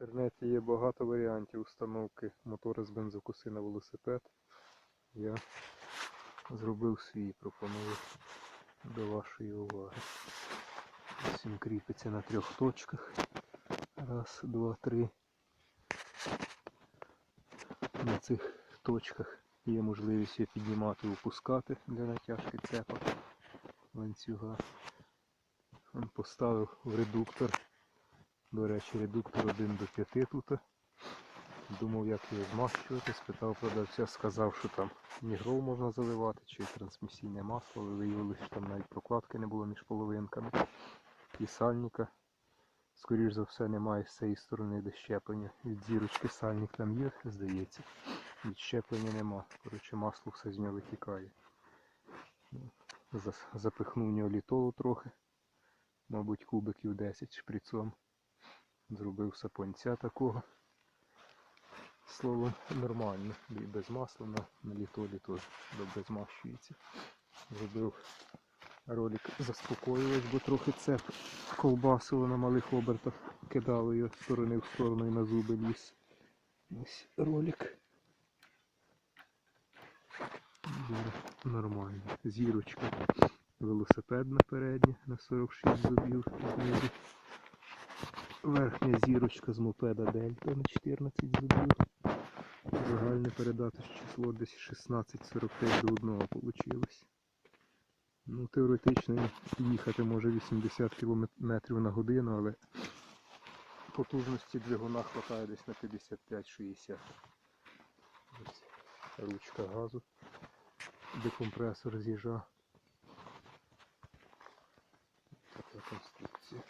інтернеті є багато варіантів установки мотора з бензокоси на велосипед. Я зробив свій, пропоную до вашої уваги. Ось він кріпиться на трьох точках. Раз, два, три. На цих точках є можливість його піднімати і опускати для натяжки цепа ланцюга. Поставив в редуктор. До речі, редуктор 1 до 5 тут. Думав, як його змащувати, спитав продавця, сказав, що там нігрол можна заливати, чи трансмісійне масло, але виявилося, що там навіть прокладки не було між половинками. І сальника, скоріш за все, немає з цієї сторони, де щеплення. Від зірочки сальник там є, здається. Від щеплення нема. Коротше, масло все з нього витікає. Запихнув в нього літолу трохи. Мабуть, кубиків 10 шприцом. Зробив сапонця такого. Словом, нормально. І без масла на, на літолі теж добре змащується. Зробив ролик заспокоювач, бо трохи цеп ковбасило на малих обертах. Кидало його з сторони в сторону і на зуби ліз. Ось ролик. Нормально. Зірочка велосипедна передня на 46 зубів. Верхня зірочка з мопеда Дельта на 14 зубів. Загальне передати число десь 16,45 до 1 вийшло. Ну, теоретично їхати може 80 км на годину, але потужності двигуна хватає десь на 55-60. Ось Ручка газу, декомпресор з'їжджа. Така конструкція.